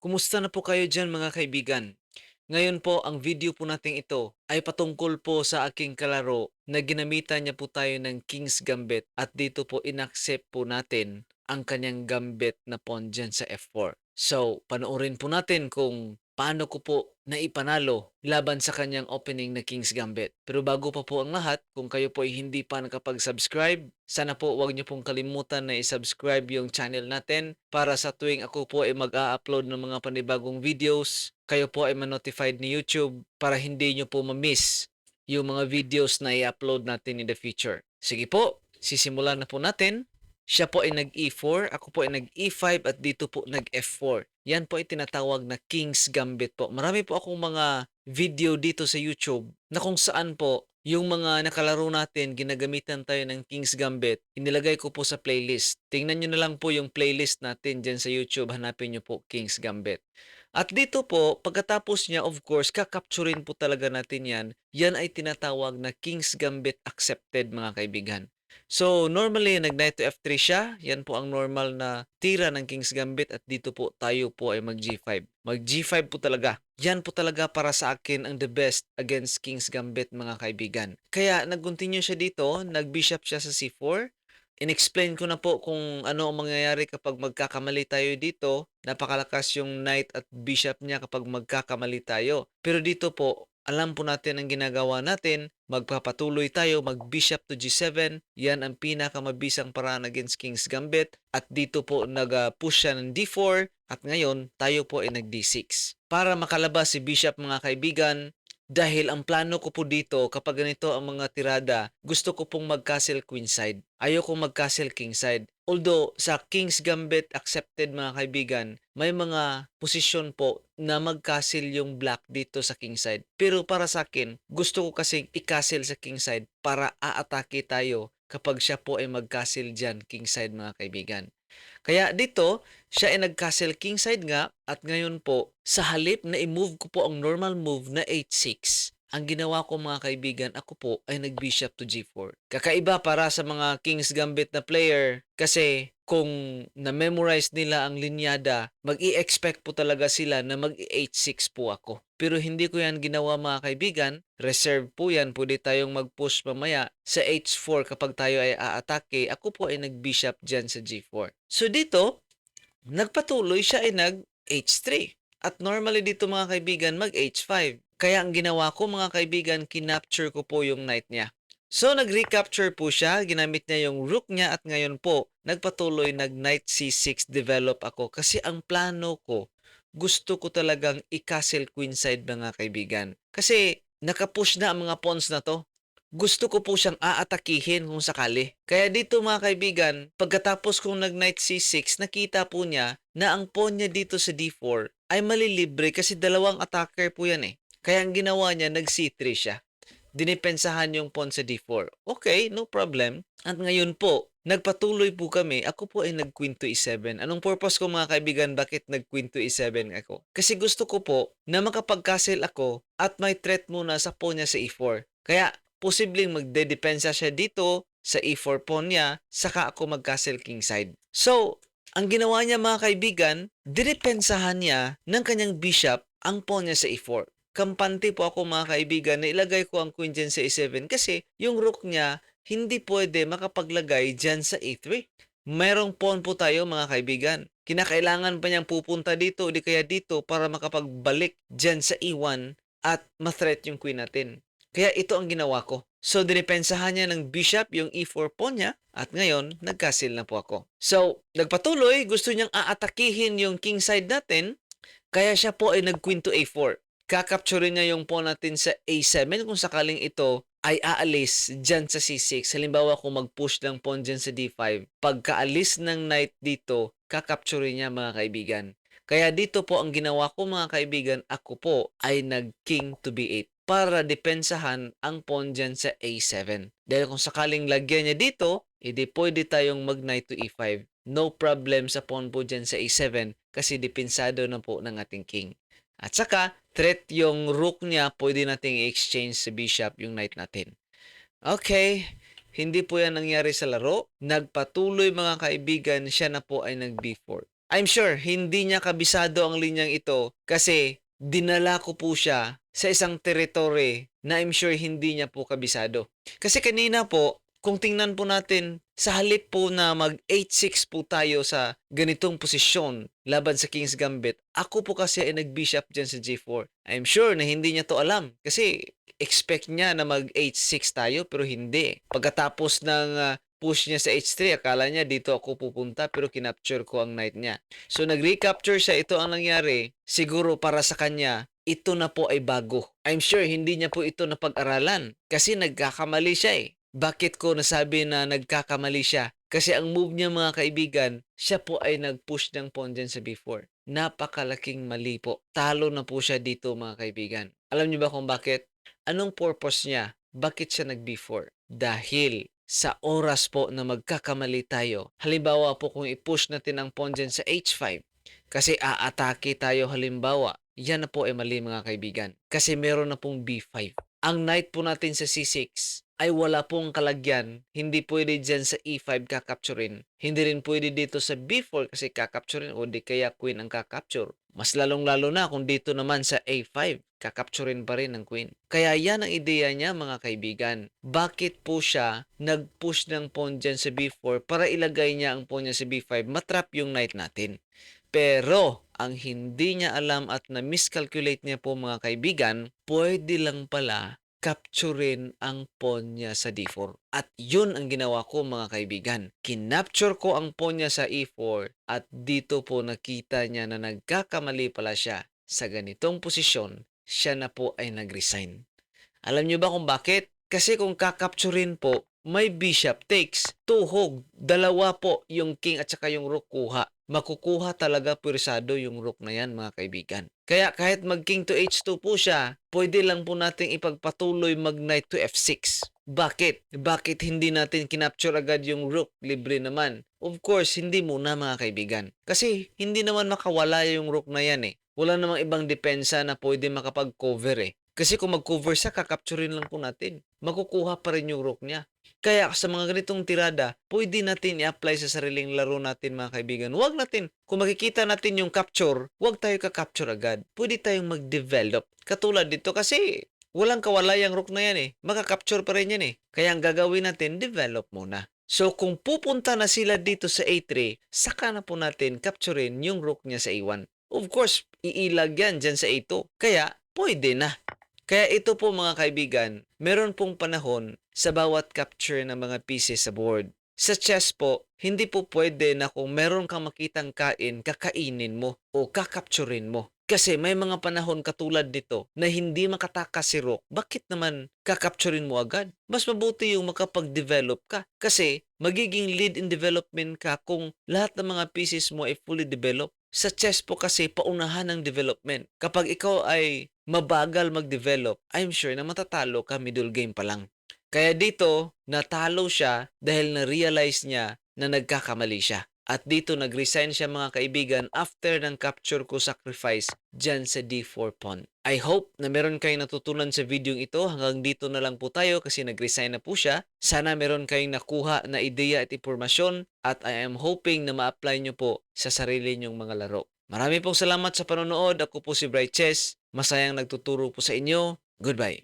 Kumusta na po kayo dyan mga kaibigan? Ngayon po, ang video po natin ito ay patungkol po sa aking kalaro na ginamitan niya po tayo ng King's Gambit at dito po inaccept po natin ang kanyang gambit na pawn dyan sa F4. So, panoorin po natin kung paano ko po naipanalo laban sa kanyang opening na King's Gambit. Pero bago pa po ang lahat, kung kayo po ay hindi pa nakapag-subscribe, sana po huwag niyo pong kalimutan na i-subscribe yung channel natin para sa tuwing ako po ay mag-a-upload ng mga panibagong videos, kayo po ay ma-notified ni YouTube para hindi niyo po ma-miss yung mga videos na i-upload natin in the future. Sige po, sisimulan na po natin. Siya po ay nag-E4, ako po ay nag-E5 at dito po nag-F4. Yan po ay tinatawag na King's Gambit po. Marami po akong mga video dito sa YouTube na kung saan po yung mga nakalaro natin, ginagamitan tayo ng King's Gambit, inilagay ko po sa playlist. Tingnan nyo na lang po yung playlist natin dyan sa YouTube. Hanapin nyo po King's Gambit. At dito po, pagkatapos niya, of course, kakapturin po talaga natin yan. Yan ay tinatawag na King's Gambit Accepted, mga kaibigan. So, normally, nag-knight to F3 siya. Yan po ang normal na tira ng King's Gambit at dito po tayo po ay mag-G5. Mag-G5 po talaga. Yan po talaga para sa akin ang the best against King's Gambit, mga kaibigan. Kaya, nag-continue siya dito. Nag-bishop siya sa C4. In-explain ko na po kung ano ang mangyayari kapag magkakamali tayo dito. Napakalakas yung knight at bishop niya kapag magkakamali tayo. Pero dito po, alam po natin ang ginagawa natin. Magpapatuloy tayo, mag-bishop to G7. Yan ang pinakamabisang paraan against King's Gambit. At dito po nag-push siya ng D4. At ngayon, tayo po ay nag-D6. Para makalabas si bishop mga kaibigan, dahil ang plano ko po dito, kapag ganito ang mga tirada, gusto ko pong mag-castle queenside. Ayoko mag-castle kingside. Although, sa King's Gambit accepted mga kaibigan, may mga posisyon po na mag-castle yung black dito sa kingside. Pero para sa akin, gusto ko kasing i-castle sa kingside para aatake tayo kapag siya po ay mag-castle dyan, kingside mga kaibigan. Kaya dito, siya ay nag-castle kingside nga at ngayon po, sa halip na i-move ko po ang normal move na h6, ang ginawa ko mga kaibigan, ako po ay nag-bishop to g4. Kakaiba para sa mga King's Gambit na player kasi kung na-memorize nila ang linyada, mag-i-expect po talaga sila na mag-h6 po ako. Pero hindi ko yan ginawa mga kaibigan. Reserve po yan. Pwede tayong mag-push mamaya sa h4 kapag tayo ay aatake. Ako po ay nag-bishop dyan sa g4. So dito, nagpatuloy siya ay nag-h3. At normally dito mga kaibigan, mag-h5. Kaya ang ginawa ko mga kaibigan, kinapture ko po yung knight niya. So nag-recapture po siya, ginamit niya yung rook niya at ngayon po, nagpatuloy nag-knight c6 develop ako kasi ang plano ko, gusto ko talagang i-castle queenside mga kaibigan. Kasi nakapush na ang mga pawns na to. Gusto ko po siyang aatakihin kung sakali. Kaya dito mga kaibigan, pagkatapos kong nag-knight c6, nakita po niya na ang pawn niya dito sa d4 ay malilibre kasi dalawang attacker po yan eh. Kaya ang ginawa niya, nag-c3 siya. Dinipensahan yung pawn sa d4. Okay, no problem. At ngayon po, nagpatuloy po kami. Ako po ay nag-queen to e7. Anong purpose ko mga kaibigan, bakit nag-queen to e7 ako? Kasi gusto ko po na makapag-castle ako at may threat muna sa pawn niya sa e4. Kaya posibleng magdedepensa siya dito sa e4 pawn niya, saka ako mag-castle kingside. So, ang ginawa niya mga kaibigan, dinepensahan niya ng kanyang bishop ang pawn niya sa e4 kampante po ako mga kaibigan na ilagay ko ang queen dyan sa a7 kasi yung rook niya hindi pwede makapaglagay dyan sa a3. Mayroong pawn po tayo mga kaibigan. Kinakailangan pa niyang pupunta dito o di kaya dito para makapagbalik dyan sa e1 at ma-threat yung queen natin. Kaya ito ang ginawa ko. So, dinipensahan niya ng bishop yung e4 pawn niya at ngayon, nag-castle na po ako. So, nagpatuloy, gusto niyang aatakihin yung king side natin kaya siya po ay nag-queen to a4 kakapture niya yung pawn natin sa A7 kung sakaling ito ay aalis dyan sa C6. Halimbawa kung mag-push ng pawn dyan sa D5, pagkaalis ng knight dito, kakapture niya mga kaibigan. Kaya dito po ang ginawa ko mga kaibigan, ako po ay nag-king to B8 para depensahan ang pawn dyan sa A7. Dahil kung sakaling lagyan niya dito, edi pwede tayong mag-knight to E5. No problem sa pawn po dyan sa A7 kasi depensado na po ng ating king. At saka, threat yung rook niya, pwede nating i-exchange sa bishop yung knight natin. Okay, hindi po yan nangyari sa laro. Nagpatuloy mga kaibigan, siya na po ay nag B4. I'm sure hindi niya kabisado ang linyang ito kasi dinala ko po siya sa isang teritoryo na I'm sure hindi niya po kabisado. Kasi kanina po, kung tingnan po natin, sa halip po na mag 8-6 po tayo sa ganitong posisyon laban sa King's Gambit, ako po kasi ay nag-bishop dyan sa G4. I'm sure na hindi niya to alam kasi expect niya na mag 8-6 tayo pero hindi. Pagkatapos ng ah, push niya sa H3, akala niya dito ako pupunta pero kinapture ko ang knight niya. So nag-recapture siya, ito ang nangyari. Siguro para sa kanya, ito na po ay bago. I'm sure hindi niya po ito napag-aralan kasi nagkakamali siya eh. Bakit ko nasabi na nagkakamali siya? Kasi ang move niya mga kaibigan, siya po ay nag-push ng pawn dyan sa B4. Napakalaking mali po. Talo na po siya dito mga kaibigan. Alam niyo ba kung bakit? Anong purpose niya? Bakit siya nag-B4? Dahil sa oras po na magkakamali tayo. Halimbawa po kung i-push natin ang pawn dyan sa H5, kasi aatake tayo halimbawa, yan na po ay mali mga kaibigan. Kasi meron na pong B5. Ang knight po natin sa C6 ay wala pong kalagyan. Hindi pwede dyan sa E5 kakapturin. Hindi rin pwede dito sa B4 kasi kakapturin o di kaya queen ang kakapture. Mas lalong-lalo na kung dito naman sa A5, kakapturin pa rin ng queen. Kaya yan ang ideya niya mga kaibigan. Bakit po siya nag-push ng pawn dyan sa B4 para ilagay niya ang pawn niya sa B5, matrap yung knight natin. Pero, ang hindi niya alam at na-miscalculate niya po mga kaibigan, pwede lang pala capturein ang pawn niya sa D4. At yun ang ginawa ko mga kaibigan. Kinapture ko ang pawn niya sa E4 at dito po nakita niya na nagkakamali pala siya. Sa ganitong posisyon, siya na po ay nag-resign. Alam niyo ba kung bakit? Kasi kung kakapturin po, may bishop takes, tuhog, dalawa po yung king at saka yung rook kuha. Makukuha talaga pursado yung rook na yan mga kaibigan. Kaya kahit mag king to h2 po siya, pwede lang po nating ipagpatuloy mag knight to f6. Bakit? Bakit hindi natin kinapture agad yung rook? Libre naman. Of course, hindi muna mga kaibigan. Kasi hindi naman makawala yung rook na yan eh. Wala namang ibang depensa na pwede makapag-cover eh. Kasi kung mag-cover siya, kakapturin lang po natin. Makukuha pa rin yung rook niya. Kaya sa mga ganitong tirada, pwede natin i-apply sa sariling laro natin mga kaibigan. Huwag natin, kung makikita natin yung capture, huwag tayo ka-capture agad. Pwede tayong mag-develop. Katulad dito kasi walang kawalayang rook na yan eh. Makaka-capture pa rin yan eh. Kaya ang gagawin natin, develop muna. So kung pupunta na sila dito sa A3, saka na po natin capturein yung rook niya sa A1. Of course, iilag yan dyan sa A2. Kaya, pwede na. Kaya ito po mga kaibigan, meron pong panahon sa bawat capture ng mga pieces sa board. Sa chess po, hindi po pwede na kung meron kang makitang kain, kakainin mo o kakapturin mo. Kasi may mga panahon katulad nito na hindi makatakas si Rook. Bakit naman kakapturin mo agad? Mas mabuti yung makapag-develop ka. Kasi magiging lead in development ka kung lahat ng mga pieces mo ay fully developed. Sa chess po kasi paunahan ng development. Kapag ikaw ay mabagal mag-develop, I'm sure na matatalo ka middle game pa lang. Kaya dito, natalo siya dahil na-realize niya na nagkakamali siya. At dito nag-resign siya mga kaibigan after ng capture ko sacrifice dyan sa D4 pawn. I hope na meron kayong natutunan sa video ito. Hanggang dito na lang po tayo kasi nag-resign na po siya. Sana meron kayong nakuha na ideya at impormasyon at I am hoping na ma-apply nyo po sa sarili nyong mga laro. Marami pong salamat sa panonood. Ako po si Bright Chess. Masayang nagtuturo po sa inyo. Goodbye.